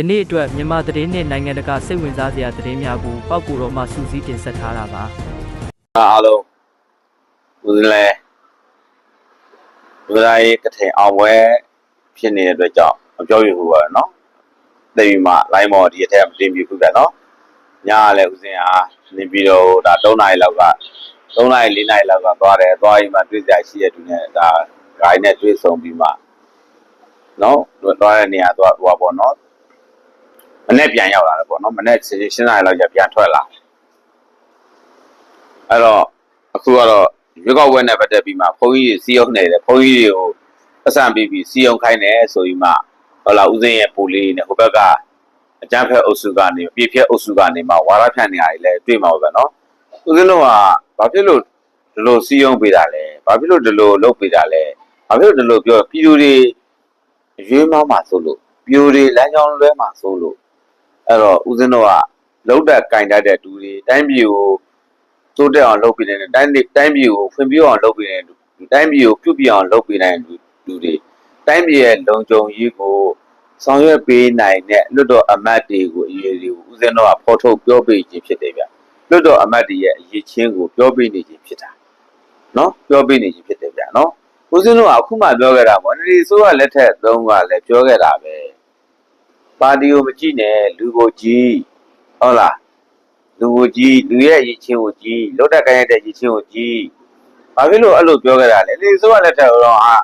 ယနေ့အတွက်မြန်မာသတင်းနဲ့နိုင်ငံတကာစိတ်ဝင်စားစရာသတင်းများကိုပောက်ကူတော်မှစူးစီးတင်ဆက်ထားတာပါအားလုံးဦးဇင်းလဲလူသားရေးကထင်အောင်ပွဲဖြစ်နေတဲ့အတွက်ကြောင့်မပြောရဘူးပါနော်သိပြီမှ line မော်ဒီအထက်မတင်ပြဘူးကနော်ညကလည်းဦးဇင်းဟာနေပြီးတော့ဒါ3နာရီလောက်က3နာရီ4နာရီလောက်ကသွားတယ်သွားပြီးမှတွေ့ကြရှိတဲ့သူနဲ့ဒါဂိုင်းနဲ့တွေ့ဆုံပြီးမှနော်သွားတဲ့နေရာသွားဟိုပါပေါ့နော် မနေ့ပြန်ရောက်လာတယ်ပေါ့နော်မနေ့ရှင်းနာရီလောက်ကျပြန်ထွက်လာတယ်အဲ့တော့အခုကတော့ရွေးကောက်ပွဲနဲ့ပတ်သက်ပြီးမှဘုန်းကြီးတွေစီယုံနေတယ်ဘုန်းကြီးတွေကိုအဆန်ပြီးပြီးစီယုံခိုင်းတယ်ဆိုပြီးမှဟုတ်လားဦးစင်းရဲ့ပူလေးနဲ့ဟိုဘက်ကအကြမ်းဖက်အုပ်စုကနေပြည့်ဖြက်အုပ်စုကနေမှဝါရဖြန့်နေရတယ်လဲတွေ့မှာပဲနော်ဦးစင်းတို့ကဘာဖြစ်လို့ဒီလိုစီယုံပေးတာလဲဘာဖြစ်လို့ဒီလိုလုပ်ပေးတာလဲဘာဖြစ်လို့ဒီလိုပြောပြည်သူတွေရွေးမောင်းမှာဆိုလို့ပြည်သူတွေလမ်းကြောင်းလွဲမှာဆိုလို့ အဲ့တော့ဦးစင်းတို့ကလုံးတက်ကင်တတ်တဲ့သူတွေတိုင်းပြည်ကိုတိုးတက်အောင်လုပ်ပေးနေတဲ့တိုင်းပြည်တိုင်းပြည်ကိုဖွံ့ဖြိုးအောင်လုပ်ပေးနေတဲ့လူတိုင်းပြည်ကိုပြုပြင်အောင်လုပ်ပေးနေတဲ့လူလူတွေတိုင်းပြည်ရဲ့လုံခြုံရေးကိုဆောင်ရွက်ပေးနိုင်တဲ့လွတ်တော်အမတ်တွေကိုအရေးတွေကိုဦးဇင်းတော်ကဖော်ထုတ်ပြောပေးခြင်းဖြစ်တယ်ဗျလွတ်တော်အမတ်တွေရဲ့အရေးချင်းကိုပြောပေးနေခြင်းဖြစ်တာနော်ပြောပေးနေခြင်းဖြစ်တယ်ဗျနော်ဦးဇင်းတော်ကအခုမှပြောခဲ့တာပေါ့ဒီဆိုးကလက်ထက်သုံးကလည်းပြောခဲ့တာပဲ ပါတီကိုမကြည့်နဲ့လူကိုကြည့်ဟုတ်လားလူကိုကြီးလူရဲ့ရည်ချင်းကိုကြီးလွတ်တက်ကိုင်းရတဲ့ရည်ချင်းကိုကြီးဘာဖြစ်လို့အဲ့လိုပြောခဲ့တာလဲဒီဆိုကလက်ထက်တော့ဟာ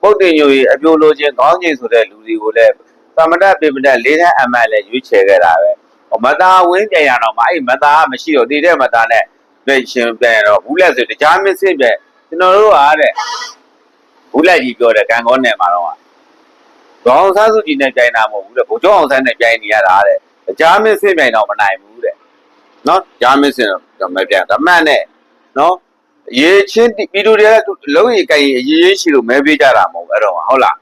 ပုတ်တင်ညိုကြီးအပြိုလိုချင်းကောင်းချင်းဆိုတဲ့လူတွေကိုလည်းသမတပေမတက်လေးတန်းအမတ်လည်းရွေးချယ်ခဲ့တာပဲဟောမသားဝင်းပြန်ရတော့မှအဲ့မသားကမရှိတော့တည်တဲ့မသားနဲ့ပြန်ရှင်ပြန်ရတော့ဘူးလက်ဆိုတကြားမစ်စစ်ပဲကျွန်တော်တို့ဟာတဲ့ဘူးလက်ကြီးပြောတယ်ကံကောနယ်မှာတော့ ဒေါအောင်ဆန်းစုကြည်နဲ့ကြိုင်တာမဟုတ်ဘူးတဲ့ဘိုးကျောင်းအောင်ဆန်းနဲ့ကြိုင်နေရတာတဲ့ကြားမစ်စစ်ပြန်တော့မနိုင်ဘူးတဲ့နော်ဂျာမစ်စင်တော့မပြန်ဓမ္မနဲ့နော်ရေချင်းပြည်သူတွေကလုံးရီကြိုင်အရေးရေးရှိလို့မဲပေးကြတာမဟုတ်ဘူးအဲ့တော့ဟုတ်လား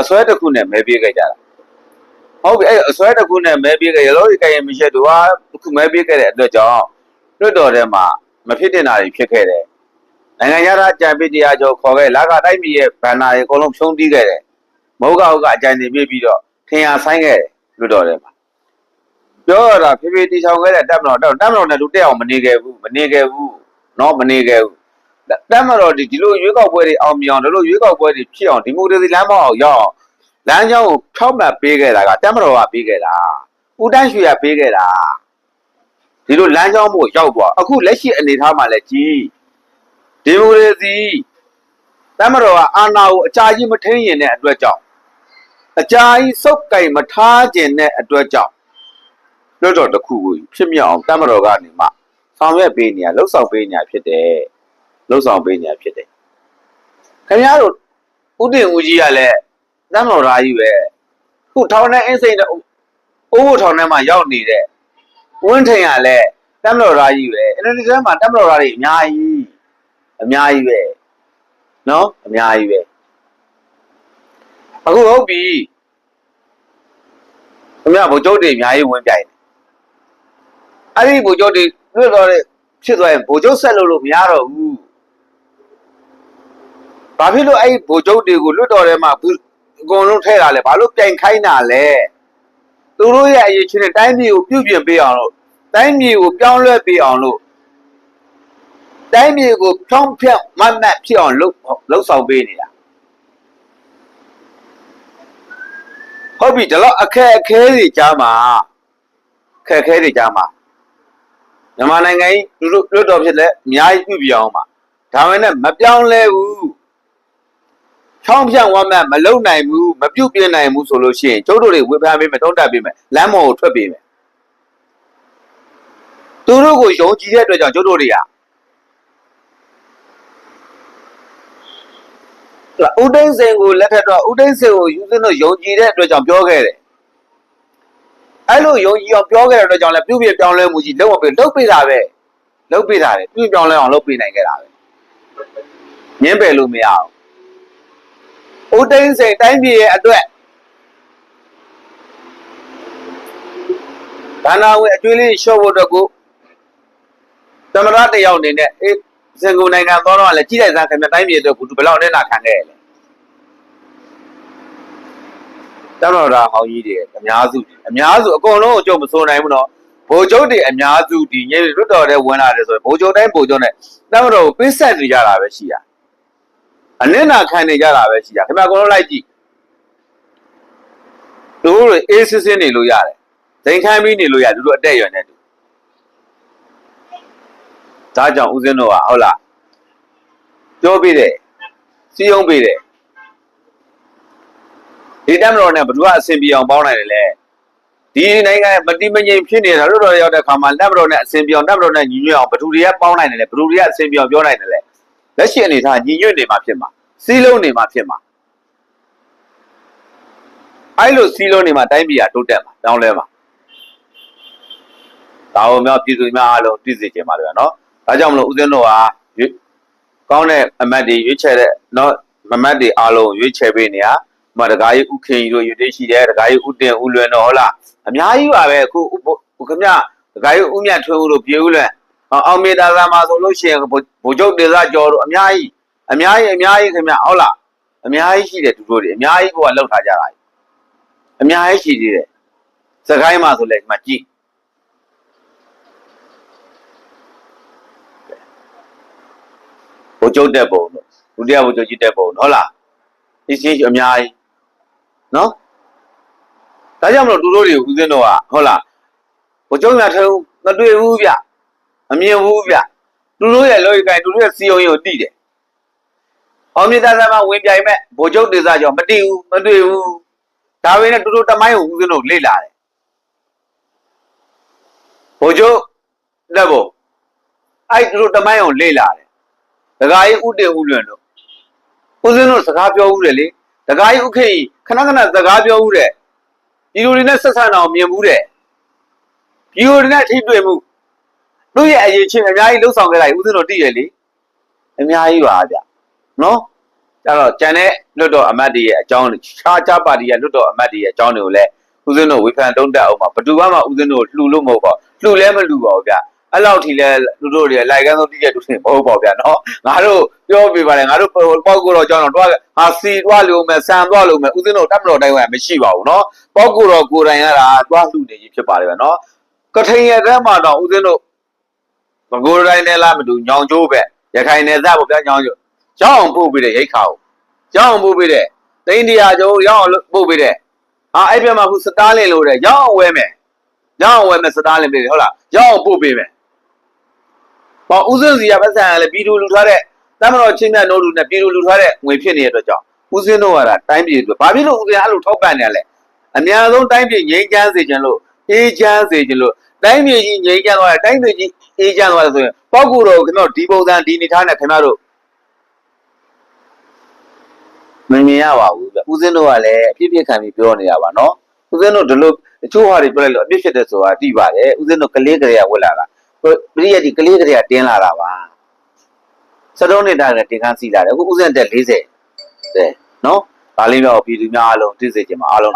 အစွဲတစ်ခုနဲ့မဲပေးခဲ့ကြတာဟုတ်ပြီအဲ့အစွဲတစ်ခုနဲ့မဲပေးခဲ့ရလုံးရီကြိုင်မရှိတော့ဟာတစ်ခုမဲပေးခဲ့တဲ့အတွက်ကြောင့်လွတ်တော်ထဲမှာမဖြစ်တင်တာတွေဖြစ်ခဲ့တယ်နိုင်ငံရသားကြံပေးတရားကျော်ခေါ်ခဲ့လာကတိုက်ပြည်ရဲ့ဘန်နာတွေအကုန်လုံးဖြုံးတီးခဲ့တယ် မဟုတ်ကဟုတ်ကအကြံနေပြပြီးတော့ထင်ရဆိုင်ခဲ့တယ်လွတ်တော်ထဲမှာ ပြောရတာဖေဖေတီဆောင်ခဲ့တဲ့တက်မတော်တက်တက်မတော်နဲ့လူတက်အောင်မနေခဲ့ဘူးမနေခဲ့ဘူးเนาะမနေခဲ့ဘူးတက်မတော်ဒီဒီလိုရွေးကောက်ပွဲတွေအောင်မြင်အောင်ဒီလိုရွေးကောက်ပွဲတွေဖြစ်အောင်ဒီမိုကရေစီလမ်းမအောင်ရောက်အောင်လမ်းကြောင်းကိုဖြောက်မှတ်ပေးခဲ့တာကတက်မတော်ကပေးခဲ့တာဦးတန်းရွှေကပေးခဲ့တာဒီလိုလမ်းကြောင်းမို့ရောက်သွားအခုလက်ရှိအနေအထားမှာလည်းကြီးဒီမိုကရေစီတက်မတော်ကအာဏာကိုအကြာကြီးမထိန်ရင်တဲ့အတွက်ကြောင့် အကြာကြီးစုပ်ကိုင်မထားခြင်းတဲ့အတွက်ကြောင့်လွတ်တော်တစ်ခုကိုဖြစ်မြောက်အောင်တမတော်ကနေမှဆောင်ရွက်ပေးနေရလှုပ်ဆောင်ပေးနေရဖြစ်တယ်လှုပ်ဆောင်ပေးနေရဖြစ်တယ်ခင်ဗျားတို့ဥတင်ဦးကြီးကလည်းတမတော်သားကြီးပဲခုထောင်ထဲအင်းစိန်တဲ့အိုးဘိုထောင်ထဲမှာရောက်နေတဲ့ဝင်းထင်ကလည်းတမတော်သားကြီးပဲအင်ဒိုနီးရှားမှာတမတော်သားတွေအများကြီးအများကြီးပဲနော်အများကြီးပဲ အခုဟုတ်ပြီခင်ဗျားဗိုလ်ချုပ်တွေအများကြီးဝင်ပြိုင်တယ်အဲ့ဒီဗိုလ်ချုပ်တွေလွတ်တော့တဲ့ဖြစ်သွားရင်ဗိုလ်ချုပ်ဆက်လို့လို့မရတော့ဘူး။ဘာဖြစ်လို့အဲ့ဒီဗိုလ်ချုပ်တွေကိုလွတ်တော်ထဲမှာဘူးအကုန်လုံးထဲတာလဲဘာလို့ပြန်ခိုင်းတာလဲ။သူတို့ရဲ့အရေးချင်းတဲ့တိုင်းပြည်ကိုပြုပြင်ပေးအောင်လို့တိုင်းပြည်ကိုပြောင်းလဲပေးအောင်လို့တိုင်းပြည်ကိုဖြောင်းဖြတ်မတ်မတ်ဖြစ်အောင်လုပ်လုပ်ဆောင်ပေးနေတာ။ ဟုတ်ပြီဒီတော့အခက်အခဲတွေကြားမှာအခက်အခဲတွေကြားမှာမြန်မာနိုင်ငံကြီးလူလူလွတ်တော်ဖြစ်လဲအများကြီးပြုပြအောင်ပါဒါမှလည်းမပြောင်းလဲဘူးချောင်းဖြန့်ဝမ်းမမလုံနိုင်ဘူးမပြုတ်ပြင်းနိုင်ဘူးဆိုလို့ရှိရင်ကျုပ်တို့တွေဝေဖန်ပေးမယ်တုံးတက်ပေးမယ်လမ်းမော်ကိုထွက်ပေးမယ်သူတို့ကိုယုံကြည်တဲ့အတွက်ကြောင့်ကျုပ်တို့တွေက ဥဒိန်းစင်ကိုလက်ထက်တော့ဥဒိန်းစင်ကိုယူစင်းတို့ယုံကြည်တဲ့အတွက်ကြောင့်ပြောခဲ့တယ်အဲ့လိုယုံကြည်အောင်ပြောခဲ့တဲ့အတွက်ကြောင့်လည်းပြုပြပြောင်းလဲမှုကြီးလုံးဝပဲလုပ်ပေးတာပဲလုပ်ပေးတာလေပြုပြောင်းလဲအောင်လုပ်ပေးနိုင်ခဲ့တာပဲညင်းပယ်လို့မရအောင်ဦးသိန်းစိန်တိုင်းပြည်ရဲ့အတွက်ဒါနာဝင်အကျွေးလေးရှော့ဖို့အတွက်ကိုသမရတယောက်အနေနဲ့အေး စင်ကုန်နိုင်ငံသွားတော့လည်းကြီးလိုက်စားခင်ဗျတိုင်းပြည်အတွက်ကိုသူဘယ်လောက်နဲ့နာခံခဲ့ရလဲတမတော်သားဟောင်းကြီးတွေအများစုတွေအများစုအကုန်လုံးကိုကြုံမစိုးနိုင်ဘူးနော်ဘိုလ်ချုပ်တွေအများစုဒီညလွတ်တော်တဲ့ဝင်လာတယ်ဆိုရင်ဘိုလ်ချုပ်တိုင်းဘိုလ်ချုပ်နဲ့တမတော်ကိုပေးဆက်နေကြတာပဲရှိတာအနစ်နာခံနေကြတာပဲရှိတာခင်ဗျာအကုန်လုံးလိုက်ကြည့်သူတို့တွေအေးစစ်စစ်နေလို့ရတယ်ဒိန်ခိုင်းပြီးနေလို့ရတယ်သူတို့အတက်အရွယ်နဲ့တူ ဒါကြောင့်ဦးဇင်းတို့ကဟုတ်လားပြောပြတယ်စီယုံပြတယ်ဒီတက်မတော်နဲ့ဘယ်သူကအဆင်ပြေအောင်ပေါင်းနိုင်တယ်လဲဒီနိုင်ငံမတိမငြိမ်ဖြစ်နေတာတို့တော်ရောက်တဲ့ခါမှာတက်မတော်နဲ့အဆင်ပြေအောင်တက်မတော်နဲ့ညီညွတ်အောင်ဘယ်သူတွေကပေါင်းနိုင်တယ်လဲဘယ်သူတွေကအဆင်ပြေအောင်ပြောနိုင်တယ်လဲလက်ရှိအနေထားညီညွတ်နေမှာဖြစ်မှာစီးလုံးနေမှာဖြစ်မှာအဲ့လိုစီးလုံးနေမှာတိုင်းပြည်ကတိုးတက်မှာတောင်းလဲမှာဒါအောင်များပြည်သူများအားလုံးသိစေချင်ပါတယ်ဗျာနော် ဒါကြောင့်မလို့ဦးဇင်းတို့ကရွေးကောင်းတဲ့အမတ်တွေရွေးချယ်တဲ့နော်မမတ်တွေအားလုံးရွေးချယ်ပေးနေရမတကားကြီးဥခင်ကြီးတို့ယူသေးရှိတယ်တကားကြီးဥတင်ဥလွင်တော့ဟုတ်လားအများကြီးပါပဲအခုဟိုခမတကားကြီးဥမြတ်ထွန်းဦးတို့ပြေဦးလွင်အောင်မေတာသာမှာဆိုလို့ရှိရင်ဗိုလ်ချုပ်ဒေသကျော်တို့အများကြီးအများကြီးအများကြီးခင်ဗျဟုတ်လားအများကြီးရှိတယ်သူတို့တွေအများကြီးကိုကလောက်ထားကြတာအများကြီးရှိသေးတယ်စကိုင်းမှာဆိုလဲဒီမှာကြည့် ဗိုလ်ချုပ်တက်ပုံတို့ဒုတိယဗိုလ်ချုပ်ကြီးတက်ပုံဟုတ်လားဒီချင်းအများကြီးနော်ဒါကြောင့်မလို့သူတို့တွေကိုဦးစင်းတော့ကဟုတ်လားဘုကျုံရထုံးမတွေ့ဘူးဗျမမြင်ဘူးဗျသူတို့ရဲ့လောကကိုင်သူတို့ရဲ့စီယုံရင်ကိုတိတယ်အောင်မြတ်သားမဝင်ပြိုင်မဲ့ဘိုလ်ချုပ်ဒေသကြောင့်မတိဘူးမတွေ့ဘူးဒါပေမဲ့သူတို့တမိုင်းကိုဦးစင်းတို့လေ့လာတယ်ဘိုလ်ချုပ်လက်ဖို့အဲ့သူတို့တမိုင်းကိုလေ့လာတယ် ဒကာကြီးဥတင်ဥလွင်တို့ဦးစင်းတို့စကားပြောဦးတယ်လေတကားကြီးဥခေကြီးခဏခဏစကားပြောဦးတဲ့ဒီလိုတွေနဲ့ဆက်ဆံအောင်မြင်ဘူးတဲ့ဒီလိုတွေနဲ့ထိတွေ့မှုသူ့ရဲ့အရေးချင်းအများကြီးလှုပ်ဆောင်ခဲ့တာဦးစင်းတို့တည်ရလေအများကြီးပါဗျနော်ကျတော့ကျန်တဲ့လွတ်တော်အမတ်တွေရဲ့အကြောင်းခြားခြားပါတီရဲ့လွတ်တော်အမတ်တွေရဲ့အကြောင်းတွေကိုလည်းဦးစင်းတို့ဝေဖန်တုံးတက်အောင်ပါဘယ်သူမှမဦးစင်းတို့လှူလို့မဟုတ်ပါလှူလဲမလှူပါဘူးဗျ အဲ့လောက်ထိလဲလူတို့တွေလိုက်ကန်းဆုံးတိကျတူနေမဟုတ်ပါဘူးဗျနော်ငါတို့ပြောပြပါလေငါတို့ပေါက်ကိုတော့ကြောင်းတော့တွားဟာစီတွားလို့မယ်ဆန်တွားလို့မယ်ဦးစင်းတို့တက်မတော်တိုင်းဝယ်မရှိပါဘူးနော်ပေါက်ကိုတော့ကိုယ်တိုင်ရတာတွားလှူနေကြီးဖြစ်ပါတယ်ဗျနော်ကထိန်ရဲ့ထဲမှာတော့ဦးစင်းတို့မကိုယ်တိုင်နဲ့လားမတူညောင်ကျိုးပဲရခိုင်နယ်စပ်ပေါ့ဗျညောင်ကျိုးကြောင်းပို့ပြီးတဲ့ရိတ်ခါကိုကြောင်းပို့ပြီးတဲ့တိန္ဒိယကျိုးရောက်ပို့ပြီးတဲ့ဟာအဲ့ပြမှာခုစတားလင်လို့တဲ့ရောက်အောင်ဝဲမယ်ရောက်အောင်ဝဲမယ်စတားလင်ပြီဟုတ်လားရောက်အောင်ပို့ပေးမယ်။ ပေါ့ဦးစင်းစီကပတ်စံကလည်းပြည်သူလူထားတဲ့တမတော်ချင်းမြတ်နိုးလူနဲ့ပြည်သူလူထားတဲ့ငွေဖြစ်နေတဲ့အတွက်ကြောင့်ဦးစင်းတို့ကတာတိုင်းပြည်အတွက်ဘာဖြစ်လို့ဦးစင်းအဲ့လိုထောက်ပံ့နေရလဲ။အများဆုံးတိုင်းပြည်ငြိမ်းချမ်းစေခြင်းလို့အေးချမ်းစေခြင်းလို့တိုင်းပြည်ကြီးငြိမ်းချမ်းသွားတယ်တိုင်းပြည်ကြီးအေးချမ်းသွားတယ်ဆိုရင်ပောက်ကူတော်ခင်ဗျားဒီပုံစံဒီနေထားနဲ့ခင်ဗျားတို့မမြင်ရပါဘူးဗျဦးစင်းတို့ကလည်းအပြစ်ပြစ်ခံပြီးပြောနေရပါနော်ဦးစင်းတို့ဒီလိုအချို့ဟာတွေပြောလိုက်လို့အပြစ်ဖြစ်တဲ့ဆိုတာသိပါတယ်ဦးစင်းတို့ကလေးကလေးကဝက်လာတာ ပရိယတ်ဒီကလေးကလေးကတင်းလာတာပါစတုံးနေတာလည်းတင်ခန်းစီလာတယ်အခုဥစဉ်တက်40တဲ့နော်ဒါလေးတော့ပြည်သူများအားလုံးသိစေချင်ပါအားလုံး